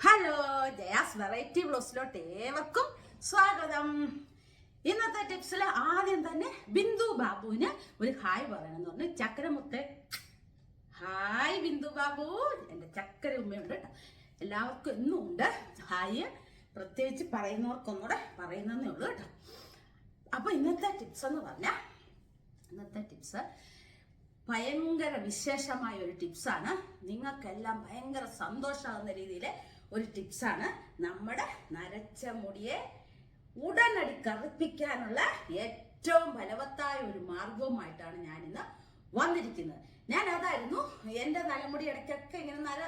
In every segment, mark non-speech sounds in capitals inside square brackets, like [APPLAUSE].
Hello Jaya's variety ബ്ലോസിലോട്ട് ഏവർക്കും സ്വാഗതം. ഇന്നത്തെ ടിപ്സിൽ ആദ്യം തന്നെ ബിന്ദു ബാബുവിന് ഒരു ഹായ് പറയണമെന്ന് പറഞ്ഞ് ചക്കരമുത്തെ ഹായ് ബിന്ദു ബാബു. എന്റെ ചക്കര ഉമ്മയുണ്ട് കേട്ടോ. എല്ലാവർക്കും ഇന്നും ഉണ്ട്. ഹായ് പ്രത്യേകിച്ച് പറയുന്നവർക്കൊന്നുകൂടെ പറയുന്നതേ ഉള്ളൂ കേട്ടോ. അപ്പോൾ ഇന്നത്തെ ടിപ്സ് എന്ന് പറഞ്ഞാൽ ഇന്നത്തെ ടിപ്സ് ഭയങ്കര വിശേഷമായ ഒരു ടിപ്സാണ് നിങ്ങൾക്കെല്ലാം ഭയങ്കര സന്തോഷമാകുന്ന രീതിയിൽ ഒരു ടിപ്സാണ്. നമ്മുടെ നരച്ച മുടിയെ ഉടനടി കറുപ്പിക്കാനുള്ള ഏറ്റവും ഫലവത്തായ ഒരു മാർഗവുമായിട്ടാണ് ഞാനിന്ന് വന്നിരിക്കുന്നത്. ഞാൻ അതായിരുന്നു എന്റെ തലമുടി ഇടയ്ക്കൊക്കെ ഇങ്ങനെ നര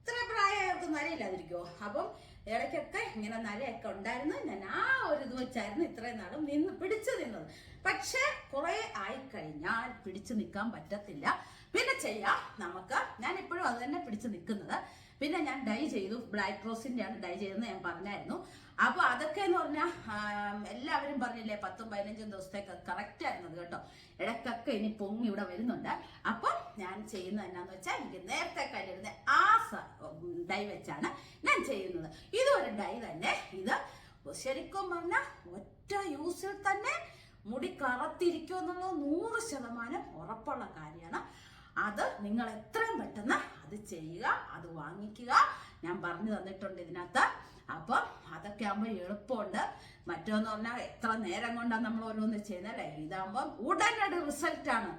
ഇത്ര പ്രായമൊക്കെ നരയില്ലാതിരിക്കുമോ അപ്പം ഇടയ്ക്കൊക്കെ ഇങ്ങനെ നരയൊക്കെ ഉണ്ടായിരുന്നു. ഞാൻ ആ ഒരു ഇത് വെച്ചായിരുന്നു ഇത്രയും നാളും നിന്ന് പിടിച്ചു നിന്നത്. പക്ഷേ കുറെ ആയിക്കഴിഞ്ഞാൽ പിടിച്ചു നിൽക്കാൻ പറ്റത്തില്ല. പിന്നെ ചെയ്യാം. നമുക്ക് ഞാൻ ഇപ്പോഴും അത് തന്നെ പിടിച്ചു നിൽക്കുന്നത്. പിന്നെ ഞാൻ ഡൈ ചെയ്തു. ബ്ലാക്ക് റോസിന്റെ ആണ് ഡൈ ചെയ്തതെന്ന് ഞാൻ പറഞ്ഞായിരുന്നു. അപ്പൊ അതൊക്കെ എന്ന് പറഞ്ഞാൽ എല്ലാവരും പറഞ്ഞില്ലേ പത്തും പതിനഞ്ചും ദിവസത്തേക്ക് കറക്റ്റ് ആയിരുന്നത് കേട്ടോ. ഇടക്കൊക്കെ ഇനി പൊങ്ങി ഇവിടെ വരുന്നുണ്ട്. അപ്പോൾ ഞാൻ ചെയ്യുന്നത് എന്നാന്ന് വെച്ചാൽ എനിക്ക് നേരത്തെ കഴിഞ്ഞിരുന്ന ആ ഡൈ വെച്ചാണ് ഞാൻ ചെയ്യുന്നത്. ഇതൊരു ഡൈ തന്നെ. ഇത് ശരിക്കും പറഞ്ഞാൽ ഒറ്റ യൂസിൽ തന്നെ മുടി കറത്തിരിക്കുമെന്നുള്ളത് നൂറ് ശതമാനം ഉറപ്പുള്ള കാര്യമാണ്. അത് നിങ്ങൾ എത്രയും പെട്ടെന്ന് ചെയ്യുക അത് വാങ്ങിക്കുക. ഞാൻ പറഞ്ഞു തന്നിട്ടുണ്ട് ഇതിനകത്ത്. അപ്പം അതൊക്കെ ആകുമ്പോൾ എളുപ്പമുണ്ട്. മറ്റോന്ന് പറഞ്ഞാൽ എത്ര നേരം കൊണ്ടാണ് നമ്മൾ ഓരോന്ന് ചെയ്യുന്നത് അല്ലേ? ഇതാകുമ്പോൾ ഉടനടി റിസൾട്ടാണ്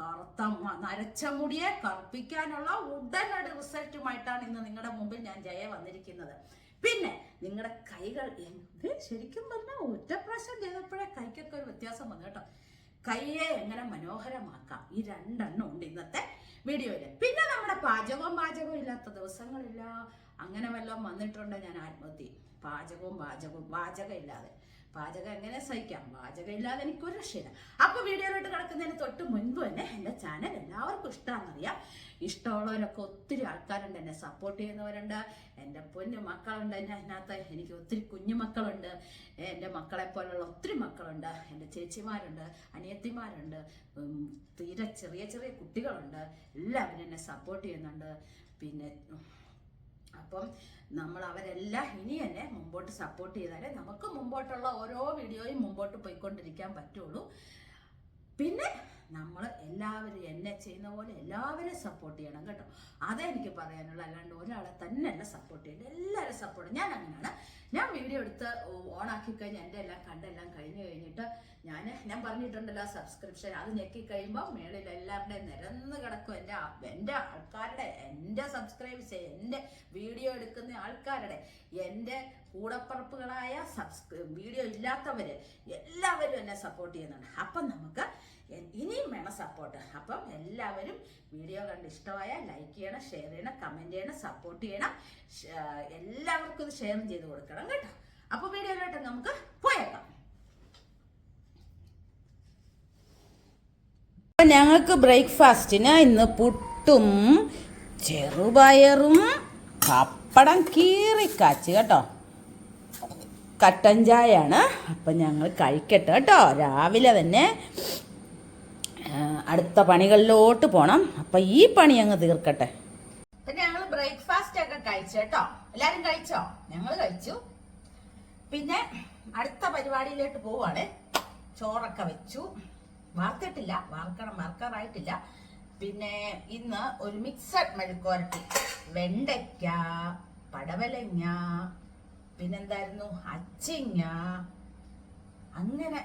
കറുത്ത നരച്ച മുടിയെ കറുപ്പിക്കാനുള്ള ഉടനടി റിസൾട്ടുമായിട്ടാണ് ഇന്ന് നിങ്ങളുടെ മുമ്പിൽ ഞാൻ ജയ വന്നിരിക്കുന്നത്. പിന്നെ നിങ്ങളുടെ കൈകൾ എന്ത്? ശരിക്കും പറഞ്ഞാൽ ഒറ്റ പ്രാവശ്യം ചെയ്തപ്പോഴേ കൈക്കൊക്കെ ഒരു വ്യത്യാസം വന്നു കേട്ടോ. കൈയെ എങ്ങനെ മനോഹരമാക്കാം? ഈ രണ്ടെണ്ണം ഉണ്ട് ഇന്നത്തെ. വീഡിയോയിൽ പിന്നെ നമ്മുടെ പാചകവും പാചകവും ഇല്ലാത്ത ദിവസങ്ങളില്ല. അങ്ങനെ വല്ലതും വന്നിട്ടുണ്ട് ഞാൻ ആത്മഹത്യ. പാചകവും പാചകവും പാചകം ഇല്ലാതെ പാചകം എങ്ങനെ സഹിക്കാം? പാചകം ഇല്ലാതെ എനിക്കൊരു രക്ഷയില്ല. അപ്പൊ വീഡിയോയിലോട്ട് കിടക്കുന്നതിന് തൊട്ട് മുൻപ് തന്നെ എന്റെ ചാനൽ എല്ലാവർക്കും ഇഷ്ടമാണെന്നറിയാം ഇഷ്ടമുള്ളവരൊക്കെ ഒത്തിരി ആൾക്കാരുണ്ട്. എന്നെ സപ്പോർട്ട് ചെയ്യുന്നവരുണ്ട്. എന്റെ പൊന്നു മക്കളുണ്ട് എന്നെ അതിനകത്ത്. എനിക്ക് ഒത്തിരി കുഞ്ഞു മക്കളുണ്ട്. എന്റെ മക്കളെ പോലുള്ള ഒത്തിരി മക്കളുണ്ട്. എന്റെ ചേച്ചിമാരുണ്ട് അനിയത്തിമാരുണ്ട്. തീരെ ചെറിയ ചെറിയ കുട്ടികളുണ്ട്. എല്ലാവരും എന്നെ സപ്പോർട്ട് ചെയ്യുന്നുണ്ട്. പിന്നെ അപ്പം നമ്മൾ അവരെല്ലാം ഇനി തന്നെ മുമ്പോട്ട് സപ്പോർട്ട് ചെയ്താലേ നമുക്ക് മുമ്പോട്ടുള്ള ഓരോ വീഡിയോയും മുമ്പോട്ട് പോയിക്കൊണ്ടിരിക്കാൻ പറ്റുള്ളൂ. പിന്നെ നമ്മൾ എല്ലാവരും എന്നെ ചെയ്യുന്ന പോലെ എല്ലാവരെയും സപ്പോർട്ട് ചെയ്യണം കേട്ടോ. അതേ എനിക്ക് പറയാനുള്ള അല്ലാണ്ട് ഒരാളെ തന്നെ അല്ല സപ്പോർട്ട് ചെയ്യണം എല്ലാവരും സപ്പോർട്ട് ഞാൻ അങ്ങനെയാണ് ഞാൻ വീഡിയോ എടുത്ത് ഓണാക്കി കഴിഞ്ഞ് എന്റെ എല്ലാം കണ്ടെല്ലാം കഴിഞ്ഞ് കഴിഞ്ഞിട്ട് ഞാൻ ഞാൻ പറഞ്ഞിട്ടുണ്ടല്ലോ സബ്സ്ക്രിപ്ഷൻ അത് ഞെക്കി കഴിയുമ്പോൾ മേളിൽ എല്ലാവരുടെയും നിരന്ന് കിടക്കും. എന്റെ എന്റെ ആൾക്കാരുടെ എന്റെ സബ്സ്ക്രൈബ് എന്റെ വീഡിയോ എടുക്കുന്ന ആൾക്കാരുടെ എന്റെ കൂടപ്പറപ്പുകളായ സബ്സ്ക്രൈ വീഡിയോ ഇല്ലാത്തവർ എല്ലാവരും എന്നെ സപ്പോർട്ട് ചെയ്യുന്നുണ്ട്. അപ്പം നമുക്ക് ഇനിയും വേണം സപ്പോർട്ട് അപ്പം എല്ലാവരും വീഡിയോ കണ്ട് ഇഷ്ടമായാൽ ലൈക്ക് ചെയ്യണം ഷെയർ ചെയ്യണം കമന്റ് ചെയ്യണം സപ്പോർട്ട് ചെയ്യണം. എല്ലാവർക്കും ഇത് ഷെയർ ചെയ്ത് കൊടുക്കണം കേട്ടോ. അപ്പോൾ വീഡിയോയിലോട്ട് നമുക്ക് പോയേക്കാം. ഞങ്ങൾക്ക് ബ്രേക്ക്ഫാസ്റ്റിന് ഇന്ന് പുട്ടും ചെറുപയറും പപ്പടം കീറിക്കാച്ച് കേട്ടോ. കട്ടൻ ചായയാണ്. അപ്പം ഞങ്ങൾ കഴിക്കട്ടെ കേട്ടോ. രാവിലെ തന്നെ അടുത്ത പണികളിലോട്ട് പോണം. അപ്പം ഈ പണി അങ്ങ് തീർക്കട്ടെ. പിന്നെ ഞങ്ങൾ ബ്രേക്ക്ഫാസ്റ്റ് ഒക്കെ കഴിച്ചു എല്ലാരും കഴിച്ചോ? ഞങ്ങൾ കഴിച്ചു. പിന്നെ അടുത്ത പരിപാടിയിലോട്ട് പോവാണ്. ചോറൊക്കെ വെച്ചു. വാർത്തിട്ടില്ല വാർക്കണം വാർക്കാറായിട്ടില്ല പിന്നെ ഇന്ന് ഒരു മിക്സഡ് മെഴുക്കുവരട്ടി. വെണ്ടയ്ക്ക പടവലങ്ങ പിന്നെന്തായിരുന്നു? അച്ചിങ്ങ. അങ്ങനെ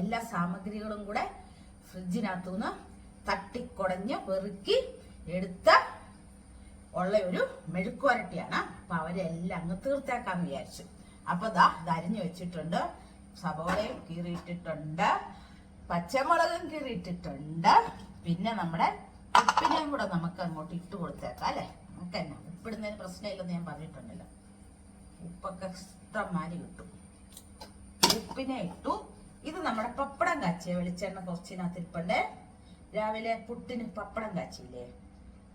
എല്ലാ സാമഗ്രികളും കൂടെ ഫ്രിഡ്ജിനകത്തുനിന്ന് തട്ടിക്കുടഞ്ഞ് പെറുക്കി എടുത്ത ഉള്ള ഒരു മെഴുക്കുവരട്ടിയാണ്. അപ്പൊ അവരെല്ലാം അങ്ങ് തീർത്തേക്കാന്ന് വിചാരിച്ചു. അപ്പൊ ദാ ഇതരിഞ്ഞു വെച്ചിട്ടുണ്ട്. സബോളയും കീറിയിട്ടിട്ടുണ്ട്. പച്ചമുളകും കീറിയിട്ടിട്ടുണ്ട്. പിന്നെ നമ്മുടെ ഉപ്പിനെയും കൂടെ നമുക്ക് അങ്ങോട്ട് ഇട്ട് കൊടുത്തേക്കാം അല്ലെ? നമുക്ക് തന്നെ ഉപ്പിടുന്നതിന് പ്രശ്നമില്ലെന്ന് ഞാൻ പറഞ്ഞിട്ടുണ്ടല്ലോ. ഉപ്പൊക്കെ ഇഷ്ടം മാറി കിട്ടും. ഉപ്പിനെ ഇട്ടു. ഇത് നമ്മുടെ പപ്പടം കാച്ചിയ വെളിച്ചെണ്ണ കുറച്ചിനകത്ത് ഇരിപ്പുണ്ട് രാവിലെ പുട്ടിന് പപ്പടം കാച്ചില്ലേ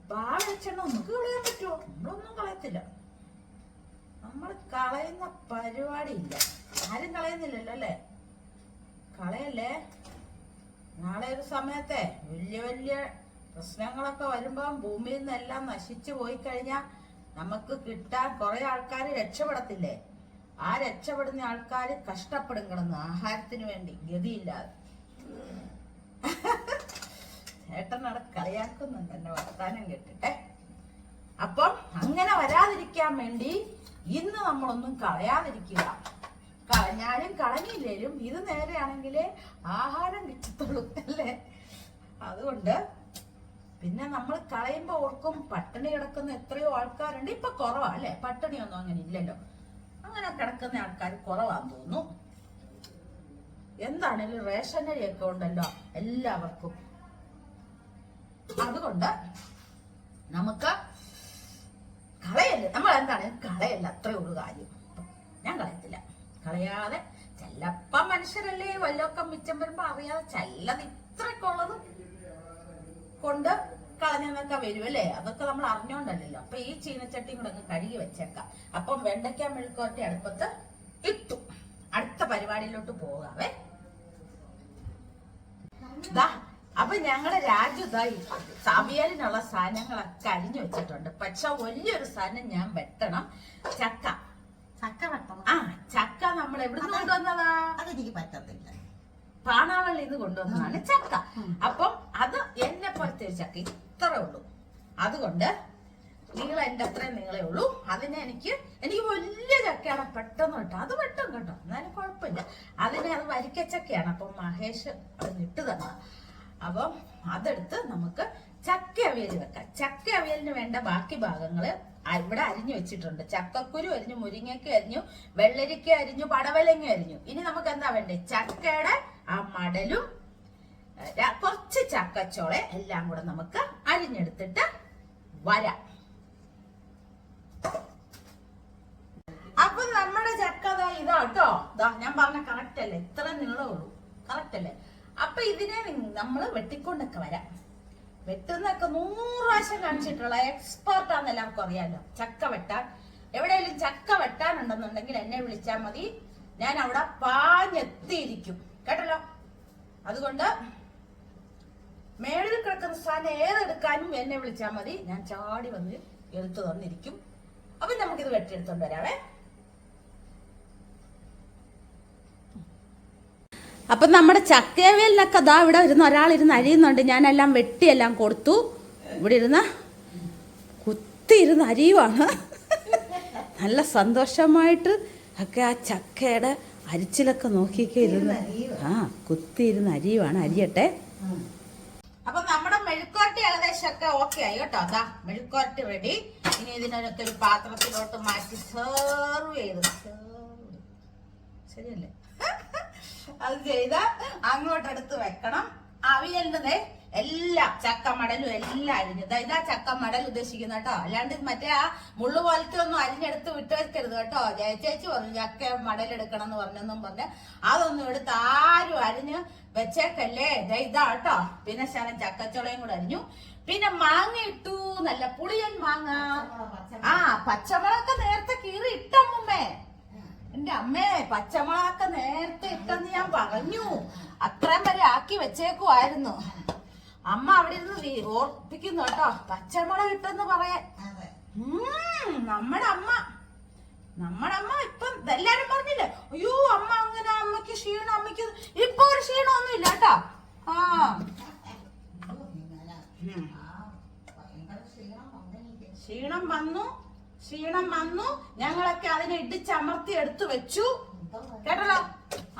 അപ്പൊ ആ വെളിച്ചെണ്ണ നമുക്ക് കളയാൻ പറ്റുമോ? നമ്മളൊന്നും കളയത്തില്ല. നമ്മൾ കളയുന്ന പരിപാടിയില്ല. ആരും കളയുന്നില്ലല്ലോ അല്ലേ? കളയല്ലേ? നാളെ ഒരു സമയത്തെ വലിയ വലിയ പ്രശ്നങ്ങളൊക്കെ വരുമ്പം ഭൂമിയിൽ നിന്നെല്ലാം നശിച്ചു പോയി കഴിഞ്ഞാൽ നമുക്ക് കിട്ടാൻ കുറെ ആൾക്കാർ രക്ഷപ്പെടത്തില്ലേ? ആ രക്ഷപ്പെടുന്ന ആൾക്കാർ കഷ്ടപ്പെടും കിടന്നു ആഹാരത്തിന് വേണ്ടി ഗതിയില്ലാതെ. ചേട്ടനവിടെ കളിയാക്കുന്നുണ്ട് എന്നെ വർത്താനം കേട്ടിട്ടെ. അപ്പം അങ്ങനെ വരാതിരിക്കാൻ വേണ്ടി ഇന്ന് നമ്മളൊന്നും കളയാതിരിക്കുക. കളഞ്ഞാലും കളഞ്ഞില്ലേലും ഇത് നേരെയാണെങ്കിൽ ആഹാരം കിട്ടത്തുള്ളൂ അല്ലേ അതുകൊണ്ട് പിന്നെ നമ്മൾ കളയുമ്പോ ഓർക്കും പട്ടിണി കിടക്കുന്ന എത്രയോ ആൾക്കാരുണ്ട്. ഇപ്പൊ കുറവാ അല്ലെ? പട്ടിണിയൊന്നും അങ്ങനെ ഇല്ലല്ലോ. അങ്ങനെ കിടക്കുന്ന ആൾക്കാർ കുറവാന്ന് തോന്നുന്നു. റേഷൻ അരിയൊക്കെ ഉണ്ടല്ലോ എല്ലാവർക്കും. അതുകൊണ്ട് നമുക്ക് കളയല്ല? നമ്മൾ എന്താണ് കളയല്ല അത്രേ ഉള്ളൂ കാര്യം. ഞാൻ കളയത്തില്ല. കളയാതെ ചെല്ലപ്പം മനുഷ്യരല്ലേ? വല്ലൊക്കെ മിച്ചം വരുമ്പോ അറിയാതെ ചെല്ലത് ഇത്രക്കുള്ളത് കൊണ്ട് കളഞ്ഞെന്നൊക്കെ വരും അല്ലേ? അതൊക്കെ നമ്മൾ അറിഞ്ഞോണ്ടല്ലോ അപ്പൊ ഈ ചീനച്ചട്ടിയും കൂടെ അങ്ങ് കഴുകി വെച്ചേക്കാം. അപ്പം വെണ്ടയ്ക്ക മെഴുക്കോട്ടെ അടുപ്പത്ത് ഇട്ടു. അടുത്ത പരിപാടിയിലോട്ട് പോകാവേ. ദാ അപ്പൊ ഞങ്ങൾ രാജ്യതായി ദാ സവിയലിനുള്ള സാധനങ്ങളൊക്കെ അരിഞ്ഞു വെച്ചിട്ടുണ്ട്. പക്ഷെ വലിയൊരു സാധനം ഞാൻ വെട്ടണം. ചക്ക. ചക്ക വെട്ടണം. ആ ചക്ക നമ്മൾ എവിടുന്ന് കൊണ്ടുവന്നതാ? അതെനിക്ക് പറ്റത്തില്ല. പാണാവള്ളിന്ന് കൊണ്ടുവന്നതാണ് ചക്ക. അപ്പം അത് എന്നെ പോലത്തെ ഒരു ചക്ക. ഇത്രേ ഉള്ളൂ. അതുകൊണ്ട് നീളം എന്റെ അത്രയും നീളേ ഉള്ളൂ. അതിനെ എനിക്ക് എനിക്ക് വലിയ ചക്കയാണ് പെട്ടെന്ന് കിട്ടും അത് പെട്ടെന്ന് കേട്ടോ. എന്നാലും കുഴപ്പമില്ല. അതിനെ അത് വരിക്കച്ചക്കയാണ്. അപ്പം മഹേഷ് ഇട്ട് തന്ന. അപ്പം അതെടുത്ത് നമുക്ക് ചക്ക അവിയൽ വെക്കാം. ചക്ക അവിയലിന് വേണ്ട ബാക്കി ഭാഗങ്ങൾ ഇവിടെ അരിഞ്ഞു വെച്ചിട്ടുണ്ട്. ചക്കക്കുരു അരിഞ്ഞു മുരിങ്ങയ്ക്ക അരിഞ്ഞു വെള്ളരിക്ക അരിഞ്ഞു പടവലങ്ങ അരിഞ്ഞു. ഇനി നമുക്ക് എന്താ വേണ്ടേ? ചക്കയുടെ ആ മടലും കുറച്ച് ചക്കച്ചോളെ എല്ലാം കൂടെ നമുക്ക് അരിഞ്ഞെടുത്തിട്ട് വരാം. അപ്പൊ നമ്മുടെ ചക്ക ഇതാ കേട്ടോ. ദാ ഞാൻ പറഞ്ഞ കറക്റ്റ് അല്ലേ? ഇത്ര നീളമുള്ളൂ കറക്റ്റ് അല്ലേ? അപ്പൊ ഇതിനെ നമ്മൾ വെട്ടിക്കൊണ്ടൊക്കെ വരാം. വെട്ടുന്നൊക്കെ നൂറ് പ്രാവശ്യം കാണിച്ചിട്ടുള്ള എക്സ്പേർട്ട് ആണെന്ന് എല്ലാവർക്കും അറിയാലോ. ചക്ക വെട്ടാൻ. എവിടെയെങ്കിലും ചക്ക വെട്ടാനുണ്ടെന്നുണ്ടെങ്കിൽ എന്നെ വിളിച്ചാൽ മതി. ഞാൻ അവിടെ പാഞ്ഞെത്തിയിരിക്കും. കേട്ടല്ലോ? അതുകൊണ്ട് മേളിൽ കിടക്കുന്ന സാധനം ഏതെടുക്കാനും എന്നെ വിളിച്ചാൽ മതി. ഞാൻ ചാടി വന്ന് എടുത്തു തന്നിരിക്കും. അപ്പൊ നമുക്കിത് വെട്ടിയെടുത്തോണ്ട് വരാവേ. അപ്പം നമ്മുടെ ചക്കേവേലിനൊക്കെ ദാ ഇവിടെ ഇരുന്ന് ഒരാളിരുന്ന് അരിയുന്നുണ്ട്. ഞാനെല്ലാം വെട്ടിയെല്ലാം കൊടുത്തു. ഇവിടെ ഇരുന്ന് കുത്തിയിരുന്ന് അരിയുവാണ്. നല്ല സന്തോഷമായിട്ട് ഒക്കെ ആ ചക്കയുടെ അരിച്ചിലൊക്കെ നോക്കിയൊക്കെ ഇരുന്ന് ആ കുത്തിയിരുന്ന് അരിയുവാണ്. അരിയട്ടെ. ഒക്കെ ഓക്കെ ആയി കേട്ടോ. അതാ മെഴുക്കുരട്ടി റെഡി ഇനി ഇതിനകത്ത് ഒരു പാത്രത്തിലോട്ട് മാറ്റി സെർവ് ചെയ്ത്. ശരിയല്ലേ? അത് ചെയ്ത് അങ്ങോട്ടെടുത്ത് വെക്കണം. അവിയലിന് എല്ലാം ചക്കമടലും എല്ലാം അരിഞ്ഞു. ഇതാ ചക്കമടൽ ഉദ്ദേശിക്കുന്ന കേട്ടോ. അല്ലാണ്ട് മറ്റേ ആ മുള്ളു പോലത്തെ ഒന്നും അരിഞ്ഞെടുത്ത് വിട്ടു വെക്കരുത് കേട്ടോ. ചേച്ചി പറഞ്ഞു ചക്ക മടലെടുക്കണം എന്ന് പറഞ്ഞെന്നും പറഞ്ഞ് അതൊന്നും എടുത്ത് ആരും അരിഞ്ഞ് വെച്ചേക്കല്ലേ. ഇതാ കേട്ടോ. പിന്നെ ശരം ചക്കച്ചുളയും കൂടെ അരിഞ്ഞു. പിന്നെ മാങ്ങ ഇട്ടു നല്ല പുളിയൻ മാങ്ങ. ആ പച്ചമുളകൊക്കെ നേരത്തെ കീറി ഇട്ടമ്മേ എന്റെ അമ്മേ പച്ചമുളകൊക്കെ നേരത്തെ ഇട്ടെന്ന് ഞാൻ പറഞ്ഞു. അത്രയും വരെ ആക്കി വെച്ചേക്കുമായിരുന്നു അമ്മ അവിടെ ഇരുന്ന് ഓർപ്പിക്കുന്നു കേട്ടോ പച്ചമുളക് ഇട്ടെന്ന് പറയാൻ. നമ്മുടെ അമ്മ. നമ്മുടെ അമ്മ ഇപ്പം എല്ലാരും പറഞ്ഞില്ലേ? അയ്യോ അമ്മ അങ്ങനെ അമ്മയ്ക്ക് ക്ഷീണം അമ്മയ്ക്ക് ഇത്." ഇപ്പൊ ഒരു ക്ഷീണമൊന്നും ഇല്ല കേട്ടോ. ആ അയ്യോ, ഇങ്ങനെ ഉം. ആ ഭയങ്കര ക്ഷീണം വന്നു ക്ഷീണം വന്നു. ഞങ്ങളൊക്കെ അതിനെ ഇടിച്ചമർത്തി എടുത്തു വെച്ചു. കേട്ടല്ലോ?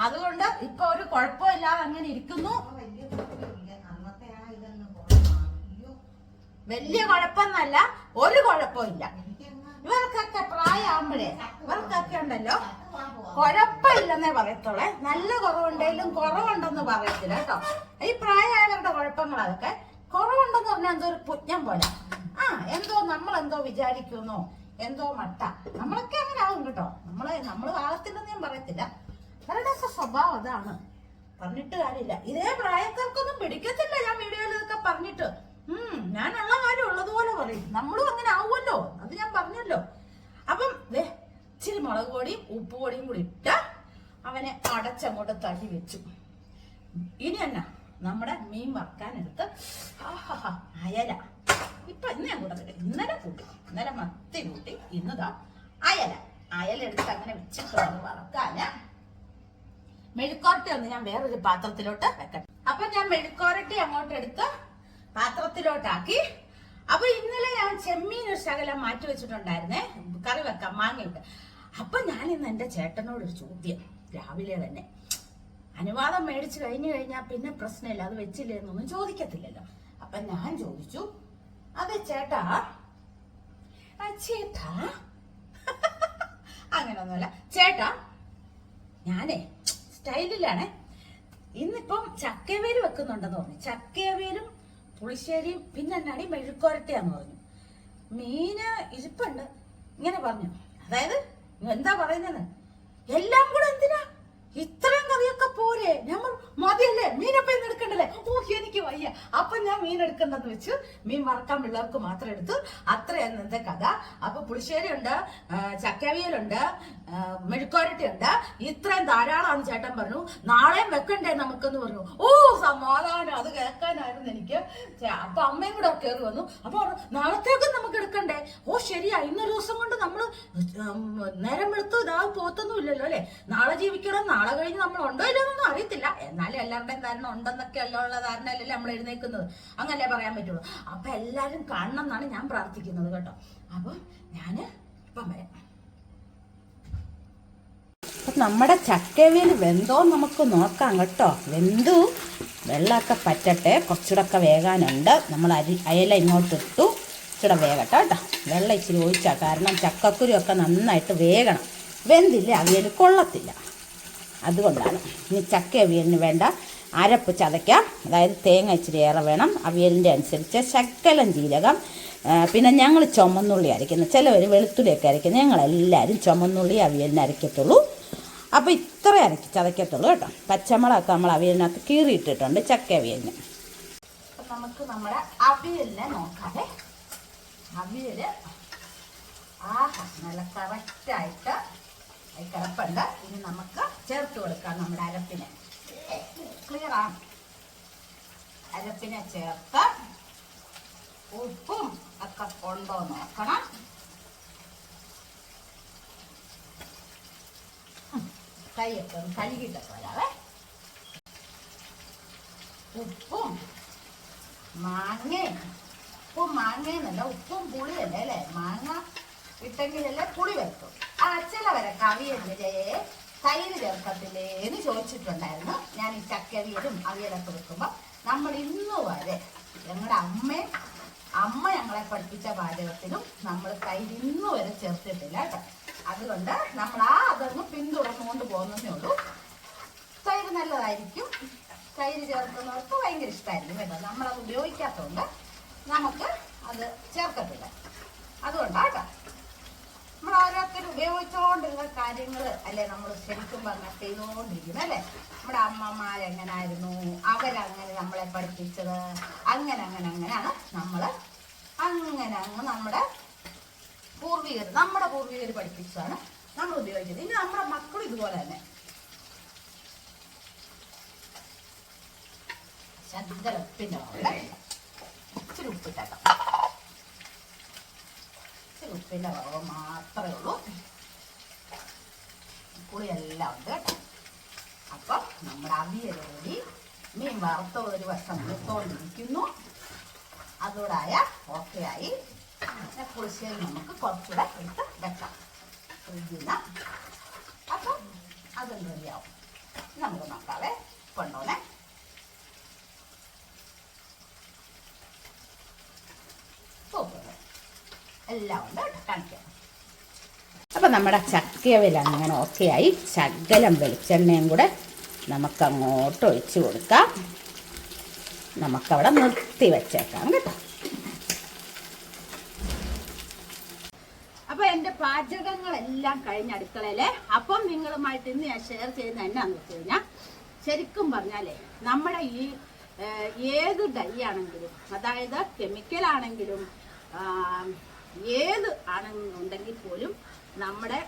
അതുകൊണ്ട് ഇപ്പൊ ഒരു കുഴപ്പമില്ലാതെ അങ്ങനെ ഇരിക്കുന്നു. വലിയ കുഴപ്പമെന്നല്ല ഒരു കുഴപ്പമില്ല. ഇവർക്കൊക്കെ പ്രായമാകുമ്പോഴേ ഇവർക്കൊക്കെ ഉണ്ടല്ലോ. കുഴപ്പമില്ലെന്നേ പറയത്തുള്ളേ. നല്ല കുറവുണ്ടെങ്കിലും കുറവുണ്ടെന്ന് പറയത്തില്ല കേട്ടോ. ഈ പ്രായമായവരുടെ കുഴപ്പങ്ങൾ അതൊക്കെ കുറവുണ്ടെന്ന് പറഞ്ഞാൽ എന്തോ ഒരു പുജ്ഞം പോലെ. ആ എന്തോ നമ്മൾ എന്തോ വിചാരിക്കുന്നു. എന്തോ മട്ട. നമ്മളൊക്കെ അങ്ങനെ ആവും കേട്ടോ. നമ്മളെ നമ്മൾ ആകത്തില്ലെന്ന് ഞാൻ പറയത്തില്ല. അവരുടെയൊക്കെ സ്വഭാവം അതാണ്. പറഞ്ഞിട്ട് കാര്യമില്ല. ഇതേ പ്രായക്കാർക്കൊന്നും പിടിക്കത്തില്ല ഞാൻ വീഡിയോയിൽ ഇതൊക്കെ പറഞ്ഞിട്ട്. ഉം ഞാനുള്ള കാര്യം ഉള്ളതുപോലെ പറയും. നമ്മളും അങ്ങനെ ആവുമല്ലോ. അത് ഞാൻ പറഞ്ഞല്ലോ. അപ്പം ദേ ഇച്ചിരി മുളക് പൊടിയും ഉപ്പ് പൊടിയും കൂടി ഇട്ട് അവനെ അടച്ചങ്ങോട്ട് തടി വെച്ചു. ഇനി എന്നാ? നമ്മുടെ മീൻ വറക്കാനെടുത്ത് അയല. ഇപ്പൊ ഇന്ന് ഞാൻ കൂട്ടത്തില്ല ഇന്നലെ കൂട്ടി ഇന്നലെ മത്തി കൂട്ടി ഇന്നതാ അയല. അയല എടുത്ത് അങ്ങനെ വെച്ചിട്ടുണ്ട് വറക്കാന് മെഴുക്കോരട്ടി ഒന്ന് ഞാൻ വേറൊരു പാത്രത്തിലോട്ട് വെക്കട്ടെ. അപ്പൊ ഞാൻ മെഴുക്കോരട്ടി അങ്ങോട്ട് എടുത്ത് പാത്രത്തിലോട്ടാക്കി. അപ്പൊ ഇന്നലെ ഞാൻ ചെമ്മീൻ ഒരു ശകലം മാറ്റി വെച്ചിട്ടുണ്ടായിരുന്നേ. കറി വെക്കാം മാങ്ങയിട്ട് അപ്പൊ ഞാൻ ഇന്ന് എന്റെ ചേട്ടനോടൊരു ചോദ്യം രാവിലെ തന്നെ. അനുവാദം മേടിച്ചു കഴിഞ്ഞു കഴിഞ്ഞാൽ പിന്നെ പ്രശ്നമില്ല അത് വെച്ചില്ലേ എന്നൊന്നും ചോദിക്കത്തില്ലല്ലോ. അപ്പൊ ഞാൻ ചോദിച്ചു അതെ ചേട്ടാ ചേട്ടാ? [LAUGHS] അങ്ങനൊന്നുമല്ല. ചേട്ടാ ഞാനേ സ്റ്റൈലിലാണേ. ഇന്നിപ്പം ചക്കവേര് വെക്കുന്നുണ്ടെന്ന് പറഞ്ഞു. ചക്കവേരും പുളിശ്ശേരിയും പിന്നെ എന്നാടി മെഴുക്കോരട്ടിയാന്ന് പറഞ്ഞു. മീന് ഇരിപ്പുണ്ട്. ഇങ്ങനെ പറഞ്ഞു. അതായത് എന്താ പറയുന്നത്? എല്ലാം കൂടെ എന്തിനാ? ഇത്രയും കറിയൊക്കെ പോരെ. നമ്മൾ മതിയല്ലേ? മീനപ്പം ഇന്ന് എടുക്കണ്ടല്ലേ? ഓ എനിക്ക് വയ്യ. അപ്പൊ ഞാൻ മീൻ എടുക്കണ്ടെന്ന് വെച്ച് മീൻ വറക്കാൻ പിള്ളേർക്ക് മാത്രം എടുത്തു. അത്രയാണ് എന്റെ കഥ. അപ്പൊ പുളിശ്ശേരി ഉണ്ട് ചക്കവിയലുണ്ട് മെഴുക്കോരട്ടി ഉണ്ട് ഇത്രയും ധാരാളമാണ് ചേട്ടൻ പറഞ്ഞു. നാളെയും വെക്കണ്ടേ നമുക്കെന്ന് പറഞ്ഞു. ഓ സമാധാനം. അത് കേൾക്കാനായിരുന്നു എനിക്ക്. അപ്പൊ അമ്മയും കൂടെ കയറി വന്നു. അപ്പൊ നാളത്തേക്കും നമുക്ക് എടുക്കണ്ടേ? ഓ ശരിയാ. ഇന്നൊരു ദിവസം കൊണ്ട് നമ്മൾ നേരം വെളുത്ത് ഇതാ പോത്തൊന്നും ഇല്ലല്ലോ അല്ലെ? നാളെ ജീവിക്കണം നാളെ കഴിഞ്ഞ് നമ്മൾ ഉണ്ടോ ഇല്ലെന്നൊന്നും അറിയത്തില്ല. എന്നാലും എല്ലാവരുടെയും ധാരണ ഉണ്ടെന്നൊക്കെ ഉള്ള അല്ലല്ലേ നമ്മൾ എഴുന്നേക്കുന്നത് അങ്ങനല്ലേ പറയാൻ പറ്റുള്ളൂ. അപ്പൊ എല്ലാരും കാണണം എന്നാണ് ഞാൻ പ്രാർത്ഥിക്കുന്നത് കേട്ടോ. അപ്പൊ ഞാൻ ഇപ്പം വരാം. നമ്മുടെ ചക്കവിൽ വെന്തോ നമുക്ക് നോക്കാം കേട്ടോ. വെന്തു. വെള്ളമൊക്കെ പറ്റട്ടെ. കുറച്ചുകൂടെ ഒക്കെ വേകാനുണ്ട്. നമ്മൾ അരി അയല ഇങ്ങോട്ട് ഇട്ടു. ഇച്ചിരി വേകട്ടെ കേട്ടോ. വെള്ളം ഇച്ചിരി ഒഴിച്ചാൽ കാരണം ചക്കക്കുരു ഒക്കെ നന്നായിട്ട് വേകണം. വെന്തില്ല? അവിയൽ കൊള്ളത്തില്ല. അതുകൊണ്ടാണ്. ഇനി ചക്ക അവിയലിന് വേണ്ട അരപ്പ് ചതയ്ക്കാം. അതായത് തേങ്ങ ഇച്ചിരി ഏറെ വേണം. അവിയലിന്റെ അനുസരിച്ച് ശക്കലം ജീരകം പിന്നെ ഞങ്ങൾ ചുമന്നുള്ളി അരയ്ക്കുന്നു. ചിലവർ വെളുത്തുള്ളിയൊക്കെ അരയ്ക്കുന്നു. ഞങ്ങളെല്ലാവരും ചുമന്നുള്ളി അവിയലിന് അരയ്ക്കത്തുള്ളൂ. അപ്പോൾ ഇത്ര അരയ്ക്ക് ചതയ്ക്കത്തുള്ളൂ കേട്ടോ. പച്ചമുളകൊക്കെ നമ്മൾ അവിയലിനകത്ത് കീറിയിട്ടിട്ടുണ്ട് ചക്ക അവിയലിന്. നമുക്ക് നമ്മുടെ അവിയലിനെ നോക്കാതെ അവിയൽ ആഹാ നല്ല കറക്റ്റായിട്ട് കിടപ്പുണ്ട് ഇനി നമുക്ക് ചേർത്ത് കൊടുക്കാം നമ്മുടെ അരപ്പിനെ. ക്ലിയർ ആണ് അരപ്പിനെ ചേർത്ത് ഉപ്പും ഒക്കെ ഉണ്ടോ നോക്കണം. കൈയൊക്കെ ഒന്ന് കഴുകിയിട്ടൊക്കെ വരാവേ ഉപ്പും മാങ്ങയും. ഉപ്പും മാങ്ങയെന്നല്ല ഉപ്പും പുളിയല്ലേ അല്ലേ? മാങ്ങ ഇട്ടെങ്കിലല്ലേ പുളി വെക്കും. ആ ചിലവരെ കവിയെതിരെ തൈര് ചേർക്കത്തില്ലേ എന്ന് ചോദിച്ചിട്ടുണ്ടായിരുന്നു. ഞാൻ ഈ ചക്കവിയലും അവിയലൊക്കെ വെക്കുമ്പോൾ നമ്മൾ ഇന്ന് വരെ ഞങ്ങളുടെ അമ്മയും അമ്മ ഞങ്ങളെ പഠിപ്പിച്ച പാചകത്തിലും നമ്മൾ തൈര് ഇന്ന് വരെ ചേർത്തിട്ടില്ല കേട്ടോ. അതുകൊണ്ട് നമ്മൾ ആ അതങ്ങ് പിന്തുടർന്നുകൊണ്ട് പോകുന്നതേ ഉള്ളൂ. തൈര് നല്ലതായിരിക്കും. തൈര് ചേർക്കുന്നവർക്ക് ഭയങ്കര ഇഷ്ടമായിരിക്കും കേട്ടോ. നമ്മളത് ഉപയോഗിക്കാത്തതുകൊണ്ട് നമുക്ക് അത് ചേർക്കത്തില്ല. അതുകൊണ്ടാട്ടോ ഓരോരുത്തർ ഉപയോഗിച്ചുകൊണ്ടുള്ള കാര്യങ്ങൾ അല്ലേ നമ്മൾ ശരിക്കും പറഞ്ഞാൽ ചെയ്തുകൊണ്ടിരിക്കുന്നത് അല്ലേ? നമ്മുടെ അമ്മമാരെങ്ങനായിരുന്നു അവരങ്ങനെ നമ്മളെ പഠിപ്പിച്ചത്. അങ്ങനെ അങ്ങനെ അങ്ങനെയാണ് നമ്മൾ അങ്ങനെ അങ്ങ് നമ്മുടെ പൂർവികർ നമ്മുടെ പൂർവികർ പഠിപ്പിച്ചതാണ് നമ്മൾ ഉപയോഗിച്ചത്. ഇനി നമ്മുടെ മക്കളും ഇതുപോലെ തന്നെ. ശബ്ദ ഉപ്പിന്റെ മുകളിൽ ഇച്ചിരി ഉപ്പിട്ടേക്കാം. ഇച്ചിരി ഉപ്പിന്റെ കുറവ് മാത്രമേ ഉള്ളൂ. പുളിയെല്ലാം ഉണ്ട് കേട്ടോ. അപ്പം നമ്മുടെ അവിയൽ കൂടി മീൻ വറുത്ത ഒരു വശം എടുത്തുകൊണ്ടിരിക്കുന്നു അതോടായ ഓക്കെ ആയി. പിന്നെ പുളിശ്ശേരി നമുക്ക് കുറച്ചുകൂടെ എടുത്ത് വെക്കാം. ഫ്രിഡ്ജിൽ നിന്ന് അപ്പം അതും റെഡിയാവും നമുക്ക് നോക്കാവേ. കൊണ്ടോണേ സൂപ്പർ എല്ലാം ഉണ്ട് കാണിക്കാം. അപ്പം നമ്മുടെ ചക്കയവിൽ അങ്ങനെ ഓക്കെ ആയി. ശകലം വെളിച്ചെണ്ണയും കൂടെ നമുക്കങ്ങോട്ട് ഒഴിച്ചു കൊടുക്കാം. നമുക്കവിടെ നിർത്തി വെച്ചേക്കാം കേട്ടോ. അപ്പൊ എന്റെ പാചകങ്ങളെല്ലാം കഴിഞ്ഞ അടുക്കളയിലെ. അപ്പം നിങ്ങളുമായിട്ട് ഇന്ന് ഞാൻ ഷെയർ ചെയ്യുന്ന എന്നാന്ന് വെച്ച് കഴിഞ്ഞാൽ ശരിക്കും പറഞ്ഞാലേ നമ്മുടെ ഈ ഏത് ഡൈ ആണെങ്കിലും അതായത് കെമിക്കൽ ആണെങ്കിലും ഏത് ആണെന്നുണ്ടെങ്കിൽ പോലും നമ്മുടെ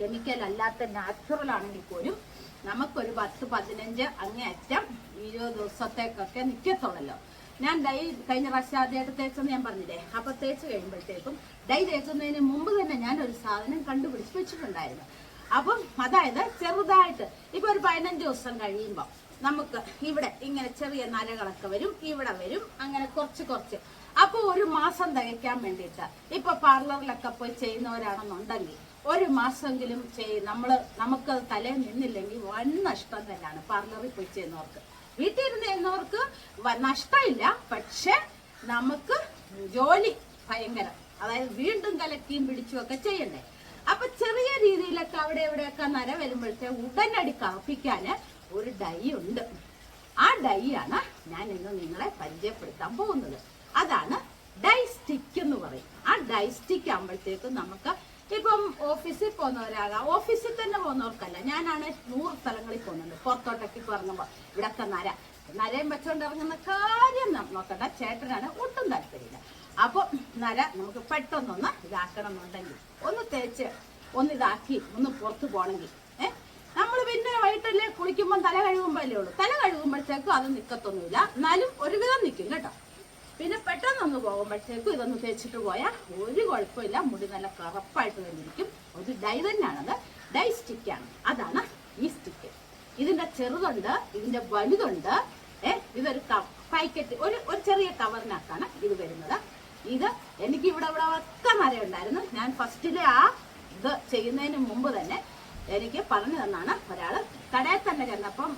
കെമിക്കൽ അല്ലാത്ത നാച്ചുറൽ ആണെങ്കിൽ പോലും നമുക്കൊരു പത്ത് പതിനഞ്ച് അങ്ങേയറ്റം ഇരുപത് ദിവസത്തേക്കൊക്കെ നിൽക്കത്തുള്ളല്ലോ ഞാൻ ഡൈ കഴിഞ്ഞ പ്രാവശ്യം ആദ്യമായിട്ട് തേച്ചെന്ന് ഞാൻ പറഞ്ഞില്ലേ? അപ്പൊ തേച്ച് കഴിയുമ്പോഴത്തേക്കും ഡൈ തേക്കുന്നതിന് മുമ്പ് തന്നെ ഞാൻ ഒരു സാധനം കണ്ടുപിടിച്ച് വെച്ചിട്ടുണ്ടായിരുന്നു. അപ്പം അതായത് ചെറുതായിട്ട് ഇപ്പൊ ഒരു പതിനഞ്ച് ദിവസം കഴിയുമ്പോൾ നമുക്ക് ഇവിടെ ഇങ്ങനെ ചെറിയ നരകളൊക്കെ വരും ഇവിടെ വരും അങ്ങനെ കുറച്ച് കുറച്ച്. അപ്പൊ ഒരു മാസം തികയ്ക്കാൻ വേണ്ടിയിട്ട്. ഇപ്പൊ പാർലറിലൊക്കെ പോയി ചെയ്യുന്നവരാണെന്നുണ്ടെങ്കിൽ ഒരു മാസമെങ്കിലും ചെയ് നമ്മൾ നമുക്ക് തലേ നിന്നില്ലെങ്കിൽ വൻ നഷ്ടം തന്നെയാണ് പാർലറിൽ പോയി ചെയ്യുന്നവർക്ക്. വീട്ടിൽ ഇരുന്ന് ചെയ്യുന്നവർക്ക് നഷ്ടമില്ല പക്ഷെ നമുക്ക് ജോലി ഭയങ്കര. അതായത് വീണ്ടും കലക്കിയും പിടിച്ചും ഒക്കെ ചെയ്യണ്ടേ. അപ്പൊ ചെറിയ രീതിയിലൊക്കെ അവിടെ എവിടെയൊക്കെ നര വരുമ്പോഴത്തെ ഉടനടി കറുപ്പിക്കാന് ഒരു ഡൈ ഉണ്ട്. ആ ഡൈ ആണ് ഞാൻ ഇന്ന് നിങ്ങളെ പരിചയപ്പെടുത്താൻ പോകുന്നത്. അതാണ് ഡൈസ്റ്റിക് എന്ന് പറയും ആ ഡൈസ്റ്റിക് ആകുമ്പോഴത്തേക്കും നമുക്ക് ഇപ്പം ഓഫീസിൽ പോകുന്നവരാകാം ഓഫീസിൽ തന്നെ പോകുന്നവർക്കല്ല. ഞാനാണ് നൂറ് സ്ഥലങ്ങളിൽ പോകുന്നുണ്ട് പുറത്തോട്ടൊക്കെ ഇറങ്ങുമ്പോൾ ഇറങ്ങുമ്പോ ഇവിടൊക്കെ നര. നരയും വെച്ചോണ്ട് ഇറങ്ങുന്ന കാര്യം നോക്കണ്ട. ചേട്ടനാണ് ഒട്ടും താല്പര്യമില്ല. അപ്പോൾ നര നമുക്ക് പെട്ടെന്നൊന്ന് ഇതാക്കണം എന്നുണ്ടെങ്കിൽ ഒന്ന് തേച്ച് ഒന്ന് ഇതാക്കി ഒന്ന് പുറത്ത് പോകണമെങ്കിൽ നമ്മൾ പിന്നെ വൈകിട്ടല്ലേ കുളിക്കുമ്പോൾ തല കഴുകുമ്പോഴല്ലേ ഉള്ളൂ. തല കഴുകുമ്പോഴത്തേക്കും അത് നിൽക്കത്തൊന്നുമില്ല എന്നാലും ഒരുവിധം നിൽക്കും കേട്ടോ. പിന്നെ പെട്ടെന്നൊന്ന് പോകുമ്പോഴത്തേക്കും ഇതൊന്ന് തേച്ചിട്ട് പോയാൽ ഒരു കുഴപ്പമില്ല. മുടി നല്ല കറപ്പായിട്ട് തന്നിരിക്കും ഒരു ഡൈ തന്നെയാണത്. ഡൈ സ്റ്റിക്കാണ് അതാണ് ഈ സ്റ്റിക്ക്. ഇതിന്റെ ചെറുതുണ്ട് ഇതിന്റെ വലുതുണ്ട്. ഏ ഇതൊരു പാക്കറ്റ് ഒരു ഒരു ചെറിയ കവറിനകത്താണ് ഇത് വരുന്നത്. ഇത് എനിക്ക് ഇവിടെ ഇവിടെ ഒക്കെ മരയുണ്ടായിരുന്നു ഞാൻ ഫസ്റ്റിലെ ആ ഇത് ചെയ്യുന്നതിന് മുമ്പ് തന്നെ എനിക്ക് പറഞ്ഞു തന്നാണ് ഒരാൾ കടയിൽ തന്നെ ചെന്നപ്പം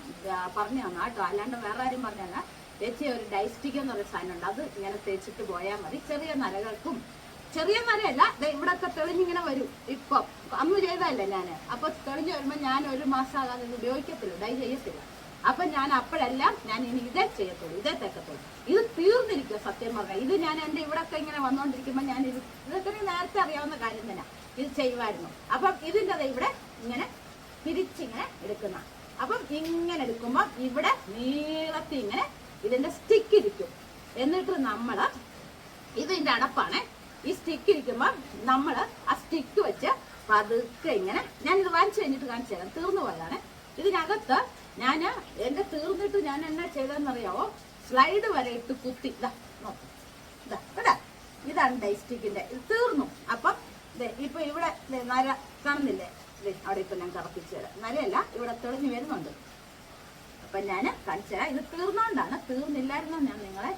പറഞ്ഞു തന്നാട്ടോ അല്ലാണ്ട് വേറെ ആരും പറഞ്ഞു തന്ന ചേച്ചി ഒരു ഡൈസ്റ്റിക് സാധനം ഉണ്ട്. അത് ഇങ്ങനെ തേച്ചിട്ട് പോയാൽ മതി. ചെറിയ നരകൾക്കും ചെറിയ നരയല്ല ഇവിടൊക്കെ തെളിഞ്ഞിങ്ങനെ വരും. ഇപ്പം അന്ന് ചെയ്തതല്ലേ ഞാൻ അപ്പൊ തെളിഞ്ഞു വരുമ്പോൾ ഞാൻ ഒരു മാസം ആകാതെ ഉപയോഗിക്കത്തില്ല ഡൈ ചെയ്യത്തില്ല. അപ്പൊ ഞാൻ അപ്പോഴെല്ലാം ഞാൻ ഇനി ഇതേ ചെയ്യത്തുള്ളൂ ഇതേ തേക്കത്തുള്ളൂ. ഇത് തീർന്നിരിക്കുക സത്യം പറഞ്ഞാൽ. ഇത് ഞാൻ എന്റെ ഇവിടൊക്കെ ഇങ്ങനെ വന്നുകൊണ്ടിരിക്കുമ്പോൾ ഞാൻ ഇത് ഇതൊക്കെ നേരത്തെ അറിയാവുന്ന കാര്യം തന്നെ. ഇത് ചെയ്യുമായിരുന്നു. അപ്പം ഇതിന്റെ ഇവിടെ ഇങ്ങനെ തിരിച്ചിങ്ങനെ എടുക്കുന്ന. അപ്പം ഇങ്ങനെ എടുക്കുമ്പോൾ ഇവിടെ നീളത്തിൽ ഇങ്ങനെ ഇതിന്റെ സ്റ്റിക്ക് ഇരിക്കും. എന്നിട്ട് നമ്മൾ ഇതിന്റെ അടപ്പാണ്. ഈ സ്റ്റിക്ക് ഇരിക്കുമ്പോൾ നമ്മൾ ആ സ്റ്റിക്ക് വെച്ച് പതുക്കെ ഇങ്ങനെ ഞാൻ ഇത് വാങ്ങിച്ചു കഴിഞ്ഞിട്ട് കാണിച്ചു തരാം. തീർന്നു പോയതാണ്. ഇതിനകത്ത് ഞാൻ എന്റെ തീർന്നിട്ട് ഞാൻ എന്നാ ചെയ്തതെന്നറിയാവോ? സ്ലൈഡ് വരെ ഇട്ട് കുത്തി. ഇതാണ് ഡൈസ്റ്റിക്കിന്റെ ഇത് തീർന്നു. അപ്പം ഇപ്പൊ ഇവിടെ നര കാണുന്നില്ലേ? അവിടെ ഇപ്പൊ ഞാൻ കറപ്പിച്ചു തരാം. നരയല്ല ഇവിടെ തെളിഞ്ഞു വരുന്നുണ്ട്. അപ്പൊ ഞാൻ കാണിച്ചു ഇത് തീർന്നോണ്ടാണ്. തീർന്നില്ലായിരുന്നു ഞാൻ നിങ്ങളെ.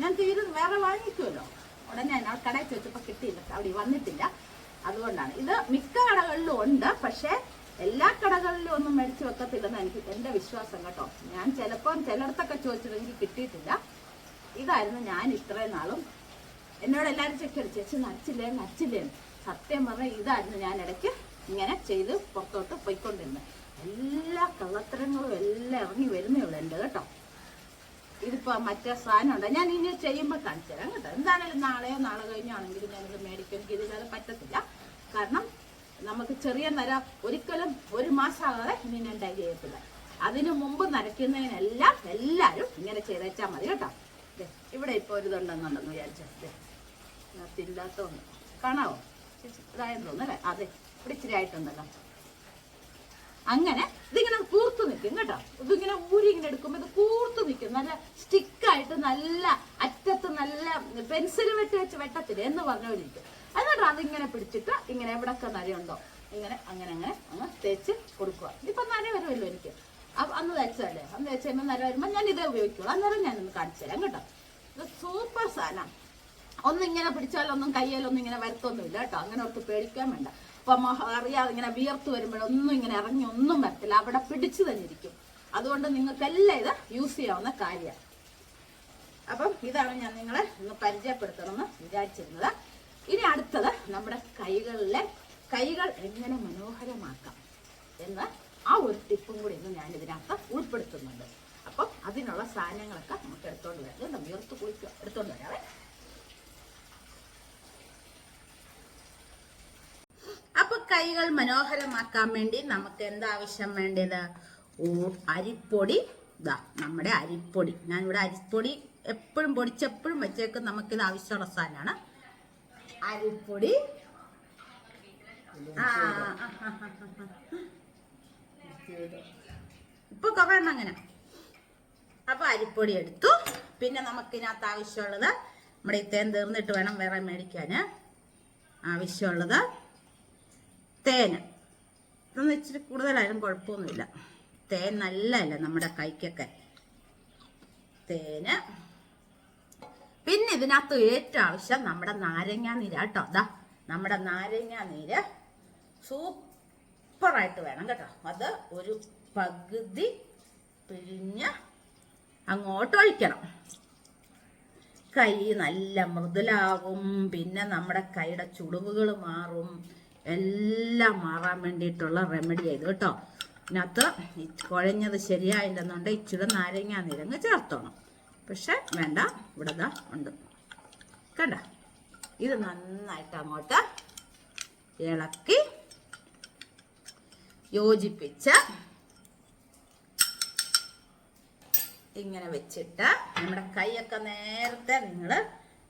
ഞാൻ തീരു വേറെ വാങ്ങിക്കുമല്ലോ. ഉടനെ ഞാൻ കടയിൽ ചോദിച്ചപ്പോൾ കിട്ടിയില്ല. അവിടെ വന്നിട്ടില്ല. അതുകൊണ്ടാണ്. ഇത് മിക്ക കടകളിലും ഉണ്ട്. പക്ഷേ എല്ലാ കടകളിലും ഒന്നും മേടിച്ച് വെക്കത്തില്ലെന്ന് എനിക്ക് എന്റെ വിശ്വാസം കേട്ടോ. ഞാൻ ചിലപ്പം ചിലയിടത്തൊക്കെ ചോദിച്ചിട്ട് എനിക്ക് കിട്ടിയിട്ടില്ല. ഇതായിരുന്നു ഞാൻ ഇത്രയും നാളും എന്നോട് എല്ലാവരും ചെക്കറി ചേച്ചി നച്ചില്ലേ എന്ന്. സത്യം പറഞ്ഞാൽ ഇതായിരുന്നു ഞാൻ ഇടയ്ക്ക് ഇങ്ങനെ ചെയ്ത് പുറത്തോട്ട് പോയിക്കൊണ്ടിരുന്നത്. എല്ലാ കള്ളത്തരങ്ങളും എല്ലാം ഇറങ്ങി വരുന്നേ ഉള്ളൂ എന്റെ കേട്ടോ. ഇതിപ്പോ മറ്റേ സാധനം ഉണ്ടോ? ഞാൻ ഇനി ചെയ്യുമ്പോൾ കാണിച്ചു തരാം കേട്ടോ. എന്താണെങ്കിലും നാളെയോ നാളെ കഴിഞ്ഞാണെങ്കിലും ഞാനിത് മേടിക്കും. എനിക്ക് ഇതില്ലാതെ പറ്റത്തില്ല. കാരണം നമുക്ക് ചെറിയ നര ഒരിക്കലും ഒരു മാസമാകാതെ ഇനി ഞാൻ ഡൈ ചെയ്യത്തില്ല. അതിനു മുമ്പ് നരയ്ക്കുന്നതിനെല്ലാം എല്ലാരും ഇങ്ങനെ ചെയ്തേച്ചാൽ മതി കേട്ടോ. ഇവിടെ ഇപ്പൊ ഒരു ഇതുണ്ടെന്നുണ്ടെന്ന് വിചാരിച്ചത് ഇല്ലാത്തോണ്ട് കാണാവോ? ഇതായെന്ന് തോന്നുന്നല്ലേ അതെ ഇവിടെ ഇച്ചിരി ആയിട്ടുണ്ടല്ലോ. അങ്ങനെ ഇതിങ്ങനെ കൂർത്ത് നിൽക്കും കേട്ടോ. ഇതിങ്ങനെ ഊരി ഇങ്ങനെ എടുക്കുമ്പോൾ ഇത് കൂർത്ത് നിൽക്കും നല്ല സ്റ്റിക്കായിട്ട് നല്ല അറ്റത്ത് നല്ല പെൻസിൽ വെട്ടി വെച്ച് വെട്ടത്തില്ല എന്ന് പറഞ്ഞവരിക്കും എന്നിട്ട് അതിങ്ങനെ പിടിച്ചിട്ട് ഇങ്ങനെ എവിടൊക്കെ നരയുണ്ടോ ഇങ്ങനെ അങ്ങനെ അങ്ങനെ അങ്ങ് തേച്ച് കൊടുക്കുക. ഇപ്പൊ നര വരുമല്ലോ എനിക്ക്. അന്ന് തേച്ചതല്ലേ അന്ന് തേച്ച് കഴിയുമ്പോൾ നര വരുമ്പോൾ ഞാൻ ഇതേ ഉപയോഗിക്കുള്ളൂ. അന്നേരം ഞാനൊന്ന് കാണിച്ചു തരാം കേട്ടോ. ഇത് സൂപ്പർ സാധനം. ഒന്നിങ്ങനെ പിടിച്ചാലൊന്നും കയ്യിലൊന്നും ഇങ്ങനെ വരത്തൊന്നുമില്ല കേട്ടോ. അങ്ങനെ ഓർത്ത് പേടിക്കാൻ വേണ്ട. അപ്പൊ അറിയാതെ ഇങ്ങനെ വിയർത്ത് വരുമ്പോഴൊന്നും ഇങ്ങനെ ഇറങ്ങി ഒന്നും വരത്തില്ല. അവിടെ പിടിച്ചു തന്നെ ഇരിക്കും. അതുകൊണ്ട് നിങ്ങൾക്കെല്ലാം ഇത് യൂസ് ചെയ്യാവുന്ന കാര്യമാണ്. അപ്പം ഇതാണ് ഞാൻ നിങ്ങളെ ഒന്ന് പരിചയപ്പെടുത്തണമെന്ന് വിചാരിച്ചിരുന്നത്. ഇനി അടുത്തത് നമ്മുടെ കൈകളിലെ കൈകൾ എങ്ങനെ മനോഹരമാക്കാം എന്ന് ആ ഒരു ടിപ്പും കൂടി ഇന്ന് ഞാൻ ഇതിനകത്ത് ഉൾപ്പെടുത്തുന്നുണ്ട്. അപ്പം അതിനുള്ള സാധനങ്ങളൊക്കെ നമുക്ക് എടുത്തോണ്ട് വരാം. വിയർത്ത് കുളിക്കുക. എടുത്തോണ്ട് വരാവേ. അപ്പൊ കൈകൾ മനോഹരമാക്കാൻ വേണ്ടി നമുക്ക് എന്താവശ്യം വേണ്ടത്? ഓ അരിപ്പൊടി. ഇതാ നമ്മുടെ അരിപ്പൊടി. ഞാൻ ഇവിടെ അരിപ്പൊടി എപ്പോഴും പൊടിച്ചെപ്പോഴും വെച്ചേക്കും. നമുക്കിത് ആവശ്യമുള്ള സാധനമാണ്. അരിപ്പൊടി. ഇപ്പൊ കുറെ അങ്ങനെ. അപ്പൊ അരിപ്പൊടി എടുത്തു. പിന്നെ നമുക്കിതിനകത്ത് ആവശ്യമുള്ളത് നമ്മുടെ തേൻ തീർന്നിട്ട് വേണം വേറെ മേടിക്കാന് ആവശ്യമുള്ളത് തേന്. ഇതൊന്നും ഇച്ചിരി കൂടുതലായാലും കുഴപ്പമൊന്നുമില്ല. തേൻ നല്ലതല്ല നമ്മുടെ കൈക്കൊക്കെ? തേന്. പിന്നെ ഇതിനകത്ത് ഏറ്റവും ആവശ്യം നമ്മുടെ നാരങ്ങാ നീര് കേട്ടോ. അതാ നമ്മുടെ നാരങ്ങാ നീര് സൂപ്പറായിട്ട് വേണം കേട്ടോ. അത് ഒരു പകുതി പിഴിഞ്ഞ് അങ്ങോട്ട് ഒഴിക്കണം കൈ നല്ല മൃദുലാകും. പിന്നെ നമ്മുടെ കൈയുടെ ചുളിവുകൾ മാറും. എല്ലാം മാറാൻ വേണ്ടിയിട്ടുള്ള റെമഡി ഇത് കേട്ടോ. ഇതിനകത്ത് കുഴഞ്ഞത് ശരിയായില്ലെന്നുണ്ട് ഇച്ചിരി നാരങ്ങ നിരങ്ങ് ചേർത്തോണം. പക്ഷെ വേണ്ട ഇവിടെ ഉണ്ട്. കണ്ട? ഇത് നന്നായിട്ട് അങ്ങോട്ട് ഇളക്കി യോജിപ്പിച്ച് ഇങ്ങനെ വെച്ചിട്ട് നമ്മുടെ കൈയൊക്കെ നേരത്തെ നിങ്ങൾ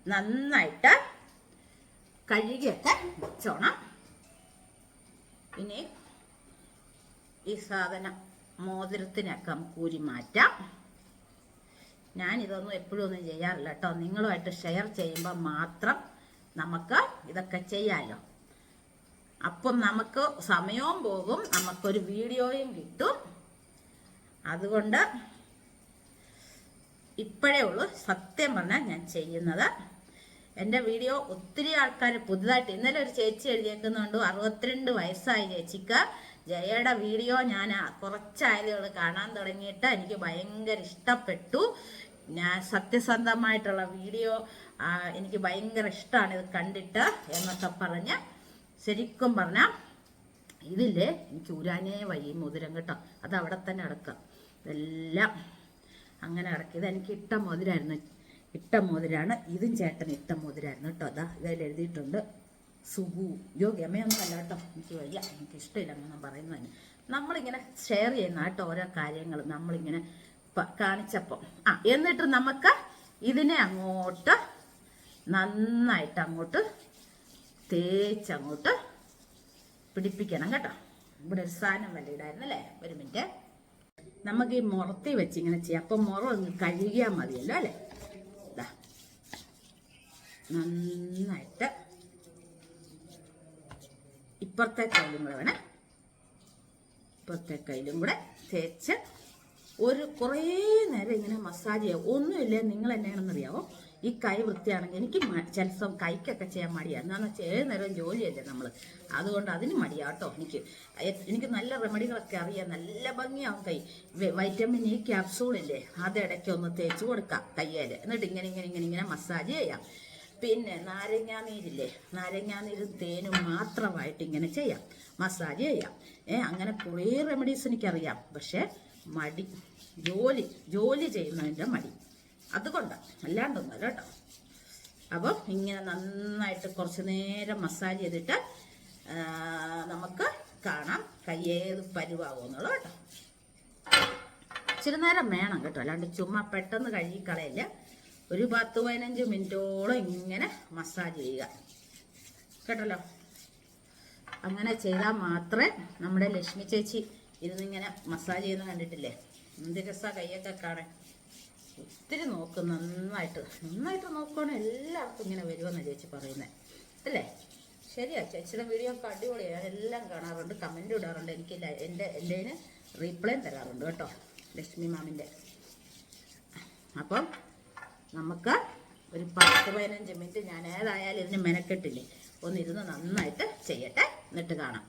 നന്നായിട്ട് കഴുകിയൊക്കെ വെച്ചോണം. ഇനി ഈ സാധനം മോതിരത്തിനൊക്കെ കൂരി മാറ്റാം. ഞാൻ ഇതൊന്നും എപ്പോഴും ഒന്നും ചെയ്യാറില്ല കേട്ടോ. നിങ്ങളുമായിട്ട് ഷെയർ ചെയ്യുമ്പോൾ മാത്രം നമുക്ക് ഇതൊക്കെ ചെയ്യാമല്ലോ അപ്പം നമുക്ക് സമയവും പോകും. നമുക്കൊരു വീഡിയോയും കിട്ടും. അതുകൊണ്ട് ഇപ്പോഴേ ഉള്ളൂ സത്യം പറഞ്ഞാൽ ഞാൻ ചെയ്യുന്നത്. എന്റെ വീഡിയോ ഒത്തിരി ആൾക്കാർ പുതുതായിട്ട് ഇന്നലെ ഒരു ചേച്ചി എഴുതിയേക്കുന്നുണ്ട് അറുപത്തിരണ്ട് വയസ്സായ ചേച്ചിക്ക്. ജയയുടെ വീഡിയോ ഞാൻ കുറച്ചായതുകൾ കാണാൻ തുടങ്ങിയിട്ട് എനിക്ക് ഭയങ്കര ഇഷ്ടപ്പെട്ടു. ഞാൻ സത്യസന്ധമായിട്ടുള്ള വീഡിയോ എനിക്ക് ഭയങ്കര ഇഷ്ടമാണ് ഇത് കണ്ടിട്ട് എന്നൊക്കെ പറഞ്ഞ് ശരിക്കും പറഞ്ഞാൽ ഇതില്ലേ എനിക്ക് ഉരാനേ വഴി മുതിരം കേട്ടോ. അത് അവിടെ തന്നെ അടക്കാം. ഇതെല്ലാം അങ്ങനെ അടക്കി. ഇതെനിക്ക് ഇട്ട മോതിരായിരുന്നു. ഇട്ട മോതിരാണ് ഇതും ചേട്ടൻ ഇട്ട മോതിരായിരുന്നു കേട്ടോ. അതാ ഇതിൽ എഴുതിയിട്ടുണ്ട്. സുഖു യോ ഗമയൊന്നും അല്ല കേട്ടോ. എനിക്ക് വയ്യ. എനിക്ക് ഇഷ്ടമില്ല അങ്ങനെ പറയുന്നതിന് നമ്മളിങ്ങനെ ഷെയർ ചെയ്യുന്ന കേട്ടോ ഓരോ കാര്യങ്ങൾ നമ്മളിങ്ങനെ കാണിച്ചപ്പോൾ ആ എന്നിട്ട് നമുക്ക് ഇതിനെ അങ്ങോട്ട് നന്നായിട്ട് അങ്ങോട്ട് തേച്ചങ്ങോട്ട് പിടിപ്പിക്കണം കേട്ടോ. ഇവിടെ ഒരു സാധനം വല്ല ഇടായിരുന്നു അല്ലേ? ഒരു മിനിറ്റ്. നമുക്ക് ഈ മുറത്തി വെച്ച് ഇങ്ങനെ ചെയ്യാം. അപ്പം മുറ കഴുകിയാൽ മതിയല്ലോ അല്ലേ. നന്നായിട്ട് ഇപ്പുറത്തെ കയ്യിലും കൂടെ വേണേ. ഇപ്പുറത്തെ കയ്യിലും കൂടെ തേച്ച് ഒരു കുറേ നേരം ഇങ്ങനെ മസാജ് ചെയ്യുക ഒന്നുമില്ല നിങ്ങൾ എന്നാണെന്നറിയാവോ ഈ കൈ വൃത്തിയാണെങ്കിൽ എനിക്ക് ചില കൈക്കൊക്കെ ചെയ്യാൻ മടിയാണ് എന്താണെന്ന് വെച്ചാൽ ഏത് നേരം ജോലിയല്ലേ നമ്മൾ അതുകൊണ്ട് അതിന് മടിയാട്ടോ എനിക്ക്. എനിക്ക് നല്ല റെമഡികളൊക്കെ അറിയാം. നല്ല ഭംഗിയാവും കൈ. വൈറ്റമിൻ ഇ ക്യാപ്സൂളില്ലേ അത് ഇടയ്ക്ക് ഒന്ന് തേച്ച് കൊടുക്കാം കയ്യേൽ എന്നിട്ട് ഇങ്ങനെ ഇങ്ങനെ ഇങ്ങനെ ഇങ്ങനെ മസാജ് ചെയ്യാം. പിന്നെ നാരങ്ങാ നീരില്ലേ നാരങ്ങാ നീരും തേനും മാത്രമായിട്ട് ഇങ്ങനെ ചെയ്യാം. മസാജ് ചെയ്യാം. ഏ അങ്ങനെ കുറേ റെമഡീസ് എനിക്കറിയാം. പക്ഷേ മടി. ജോലി ജോലി ചെയ്യുന്നതിന്റെ മടി. അതുകൊണ്ടാണ് അല്ലാണ്ടൊന്നുമല്ല കേട്ടോ. അപ്പം ഇങ്ങനെ നന്നായിട്ട് കുറച്ച് നേരം മസാജ് ചെയ്തിട്ട് നമുക്ക് കാണാം കയ്യേത് പരുവാകുമെന്നുള്ളത് കേട്ടോ. ഇച്ചിരി നേരം വേണം കേട്ടോ. അല്ലാണ്ട് ചുമ്മാ പെട്ടെന്ന് കഴുകി കളയില്ല. ഒരു പത്ത് പതിനഞ്ച് മിനിറ്റോളം ഇങ്ങനെ മസാജ് ചെയ്യുക. കേട്ടല്ലോ? അങ്ങനെ ചെയ്താൽ മാത്രമേ നമ്മുടെ ലക്ഷ്മി ചേച്ചി ഇരുന്നിങ്ങനെ മസാജ് ചെയ്യുന്ന കണ്ടിട്ടില്ലേ? എന്ത് രസാ കൈയൊക്കെ കാണാൻ ഒത്തിരി നോക്കും നന്നായിട്ട്. നന്നായിട്ട് നോക്കുവാണെങ്കിൽ എല്ലാവർക്കും ഇങ്ങനെ വരുമെന്ന് ചേച്ചി പറയുന്നത് അല്ലേ? ശരിയാ ചേച്ചിയുടെ വീഡിയോ ഒക്കെ അടിപൊളിയാണ് എല്ലാം കാണാറുണ്ട് കമന്റ് ഇടാറുണ്ട്. എനിക്ക് എന്റെ എന്റെ റീപ്ലൈ തരാറുണ്ട് കേട്ടോ ലക്ഷ്മി മാമിന്റെ. അപ്പം നമുക്ക് ഒരു പത്ത് പതിനഞ്ച് മിനിറ്റ് ഞാൻ ഏതായാലും ഇതിന് മെനക്കെട്ടില്ലേ? ഒന്നിരുന്ന് നന്നായിട്ട് ചെയ്യട്ടെ. എന്നിട്ട് കാണാം.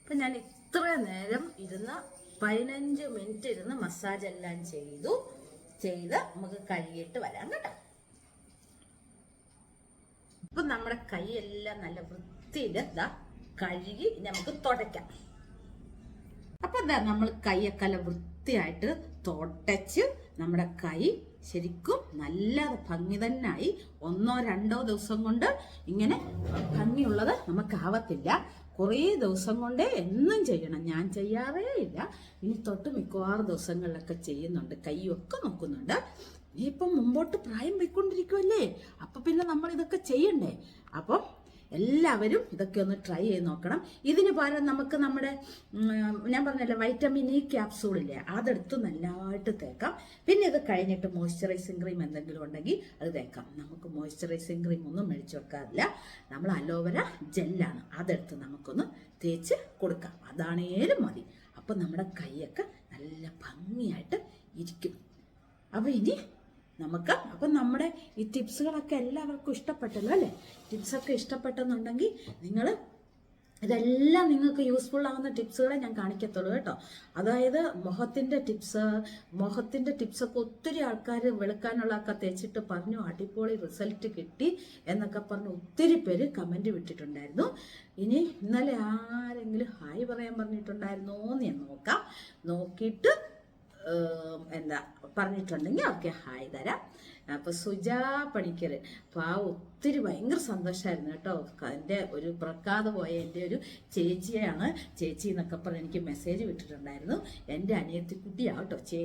അപ്പം ഞാൻ ഇത്ര നേരം ഇരുന്ന് പതിനഞ്ച് മിനിറ്റ് ഇരുന്ന് മസാജ് എല്ലാം ചെയ്തു. ചെയ്ത് നമുക്ക് കഴുകിയിട്ട് വരാം കേട്ടോ. ഇപ്പൊ നമ്മുടെ കൈയെല്ലാം നല്ല വൃത്തിയിൽ കഴുകി നമുക്ക് തുടയ്ക്കാം. അപ്പൊ എന്താ നമ്മൾ കൈയൊക്കെ നല്ല വൃത്തിയായിട്ട് തുടച്ച് നമ്മുടെ കൈ ശരിക്കും നല്ല ഭംഗി തന്നെയായി ഒന്നോ രണ്ടോ ദിവസം കൊണ്ട് ഇങ്ങനെ ഭംഗിയുള്ളത് നമുക്കാവത്തില്ല. കുറേ ദിവസം കൊണ്ട് എന്നും ചെയ്യണം. ഞാൻ ചെയ്യാറേ ഇല്ല. ഇനി തൊട്ട് മിക്കവാറും ദിവസങ്ങളിലൊക്കെ ചെയ്യുന്നുണ്ട്. കൈയൊക്കെ നോക്കുന്നുണ്ട്. ഇനിയിപ്പം മുമ്പോട്ട് പ്രായം പോയിക്കൊണ്ടിരിക്കുമല്ലേ അപ്പം പിന്നെ നമ്മൾ ഇതൊക്കെ ചെയ്യണ്ടേ? അപ്പം എല്ലാവരും ഇതൊക്കെ ഒന്ന് ട്രൈ ചെയ്ത് നോക്കണം. ഇതിന് പകരം നമുക്ക് നമ്മുടെ ഞാൻ പറഞ്ഞല്ലോ വൈറ്റമിൻ ഇ ക്യാപ്സൂളില്ലേ അതെടുത്ത് നല്ലതായിട്ട് തേക്കാം. പിന്നെ ഇത് കഴിഞ്ഞിട്ട് മോയ്സ്ചറൈസിങ് ക്രീം എന്തെങ്കിലും ഉണ്ടെങ്കിൽ അത് തേക്കാം. നമുക്ക് മോയ്സ്ചറൈസിങ് ക്രീം ഒന്നും മേടിച്ചു വെക്കാറില്ല. നമ്മൾ അലോവര ജെല്ലാണ്. അതെടുത്ത് നമുക്കൊന്ന് തേച്ച് കൊടുക്കാം. അതാണേലും മതി. അപ്പം നമ്മുടെ കൈയൊക്കെ നല്ല ഭംഗിയായിട്ട് ഇരിക്കും. അപ്പോൾ ഇനി നമുക്ക് അപ്പം നമ്മുടെ ഈ ടിപ്സുകളൊക്കെ എല്ലാവർക്കും ഇഷ്ടപ്പെട്ടല്ലോ അല്ലേ? ടിപ്സൊക്കെ ഇഷ്ടപ്പെട്ടെന്നുണ്ടെങ്കിൽ നിങ്ങൾ ഇതെല്ലാം നിങ്ങൾക്ക് യൂസ്ഫുൾ ആവുന്ന ടിപ്സുകളെ ഞാൻ കാണിക്കത്തുള്ളൂ കേട്ടോ. അതായത് മുഖത്തിന്റെ ടിപ്സ് മുഖത്തിന്റെ ടിപ്സൊക്കെ ഒത്തിരി ആൾക്കാർ വെളുക്കാനുള്ളതൊക്കെ തേച്ചിട്ട് പറഞ്ഞു അടിപൊളി റിസൾട്ട് കിട്ടി എന്നൊക്കെ പറഞ്ഞ് ഒത്തിരി പേര് കമന്റ് വിട്ടിട്ടുണ്ടായിരുന്നു. ഇനി ഇന്നലെ ആരെങ്കിലും ഹായ് പറയാൻ പറഞ്ഞിട്ടുണ്ടായിരുന്നോ എന്ന് ഞാൻ നോക്കാം. നോക്കിയിട്ട് എന്താ പറഞ്ഞിട്ടുണ്ടെങ്കിൽ അവർക്ക് ഹായ് തരാം. അപ്പോൾ സുജാ പണിക്കർ പാ ഒത്തിരി ഭയങ്കര സന്തോഷമായിരുന്നു കേട്ടോ. എന്റെ ഒരു പ്രക്കാതെ പോയ എന്റെ ഒരു ചേച്ചിയാണ് ചേച്ചി എന്നൊക്കെ പറഞ്ഞ് എനിക്ക് മെസ്സേജ് വിട്ടിട്ടുണ്ടായിരുന്നു. എന്റെ അനിയത്തിക്കുട്ടിയാവട്ടോ കേട്ടോ. ചേ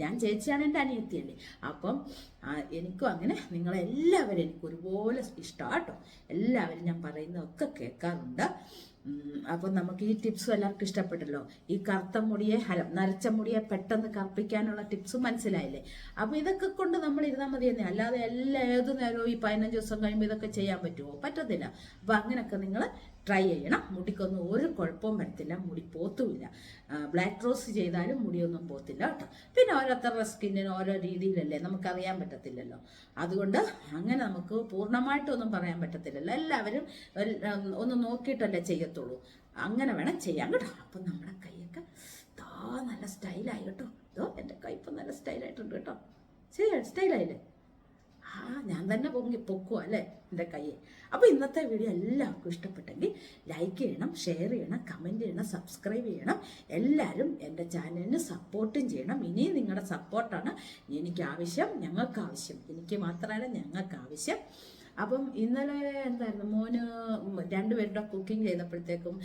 ഞാൻ ചേച്ചിയാണ് എന്റെ അനിയത്തിയല്ലേ. അപ്പം എനിക്കും അങ്ങനെ നിങ്ങളെല്ലാവരും എനിക്ക് ഒരുപോലെ ഇഷ്ടമാണ് കേട്ടോ. എല്ലാവരും ഞാൻ പറയുന്നതൊക്കെ കേൾക്കാറുണ്ട്. അപ്പോൾ നമുക്ക് ഈ ടിപ്സും എല്ലാവർക്കും ഇഷ്ടപ്പെട്ടല്ലോ? ഈ കറുത്ത മുടിയെ ഹല നരച്ച മുടിയെ പെട്ടെന്ന് കറുപ്പിക്കാനുള്ള ടിപ്സ് മനസ്സിലായില്ലേ? അപ്പോൾ ഇതൊക്കെ കൊണ്ട് നമ്മൾ ഇരുന്നാൽ മതി തന്നെ അല്ലാതെ എല്ലാ ഏത് നേരവും ഈ പതിനഞ്ച് ദിവസം കഴിയുമ്പോൾ ഇതൊക്കെ ചെയ്യാൻ പറ്റുമോ പറ്റത്തില്ല. അപ്പോൾ അങ്ങനെയൊക്കെ നിങ്ങൾ ട്രൈ ചെയ്യണം. മുടിക്കൊന്നും ഒരു കുഴപ്പവും വരത്തില്ല. മുടി പോത്തുമില്ല. ബ്ലാക്ക് റോസ് ചെയ്താലും മുടിയൊന്നും പോത്തില്ല കേട്ടോ. പിന്നെ ഓരോരുത്തരുടെ സ്കിന്നിന് ഓരോ രീതിയിലല്ലേ നമുക്കറിയാൻ പറ്റത്തില്ലല്ലോ. അതുകൊണ്ട് അങ്ങനെ നമുക്ക് പൂർണമായിട്ടൊന്നും പറയാൻ പറ്റത്തില്ലല്ലോ. എല്ലാവരും ഒന്ന് നോക്കിയിട്ടല്ലേ ചെയ്യത്തുള്ളൂ. അങ്ങനെ വേണം ചെയ്യാൻ കേട്ടോ. അപ്പം നമ്മുടെ കൈയൊക്കെ താ നല്ല സ്റ്റൈലായി കേട്ടോ. ഇതോ എന്റെ കൈ ഇപ്പം നല്ല സ്റ്റൈലായിട്ടുണ്ട് കേട്ടോ. ശരി സ്റ്റൈലായില്ലേ ആ ഞാൻ തന്നെ പൊങ്ങി പൊക്കുക അല്ലേ എന്റെ കയ്യെ അപ്പോൾ ഇന്നത്തെ വീഡിയോ എല്ലാവർക്കും ഇഷ്ടപ്പെട്ടെങ്കിൽ ലൈക്ക് ചെയ്യണം ഷെയർ ചെയ്യണം കമന്റ് ചെയ്യണം സബ്സ്ക്രൈബ് ചെയ്യണം. എല്ലാവരും എന്റെ ചാനലിന് സപ്പോർട്ടും ചെയ്യണം. ഇനിയും നിങ്ങളുടെ സപ്പോർട്ടാണ് എനിക്ക് ആവശ്യം ഞങ്ങൾക്ക് ആവശ്യം. എനിക്ക് മാത്രമല്ല ഞങ്ങൾക്ക് ആവശ്യം. അപ്പം ഇന്നലെ എന്തായിരുന്നു? മോന് രണ്ടുപേരുടെ കുക്കിംഗ് ചെയ്തപ്പോഴത്തേക്കും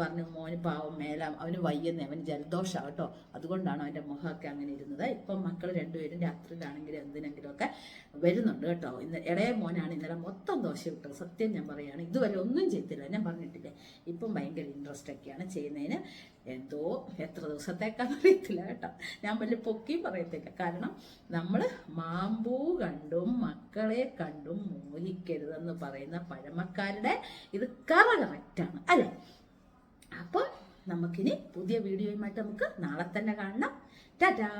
പറഞ്ഞു മോന് പാവം മേല അവന് വയ്യുന്നേ അവന് ജലദോഷമാണ് കേട്ടോ. അതുകൊണ്ടാണ് അവന്റെ മുഖമൊക്കെ അങ്ങനെ ഇരുന്നത്. ഇപ്പം മക്കൾ രണ്ടുപേരും രാത്രിയിലാണെങ്കിലും എന്തിനെങ്കിലുമൊക്കെ വരുന്നുണ്ട് കേട്ടോ. ഇന്ന് ഇടയെ മോനാണ് ഇന്നലെ മൊത്തം ദോശ വിട്ടത് സത്യം ഞാൻ പറയുകയാണ് ഇതുവരെ ഒന്നും ചെയ്തില്ല ഞാൻ പറഞ്ഞിട്ടില്ലേ? ഇപ്പം ഭയങ്കര ഇൻട്രസ്റ്റ് ഒക്കെയാണ് ചെയ്യുന്നതിന്. എന്തോ എത്ര ദിവസത്തേക്കാന്ന് അറിയത്തില്ല കേട്ടോ. ഞാൻ വലിയ പൊക്കി പറയത്തില്ല. കാരണം നമ്മൾ മാമ്പൂ കണ്ടും മക്കളെ കണ്ടും മോഹിക്കരുതെന്ന് പറയുന്ന പഴമക്കാരുടെ ഇത് കറ കറക്റ്റാണ് അല്ലേ? അപ്പോൾ നമുക്കിനി പുതിയ വീഡിയോയുമായിട്ട് നമുക്ക് നാളെ തന്നെ കാണണം. ടാറ്റാ!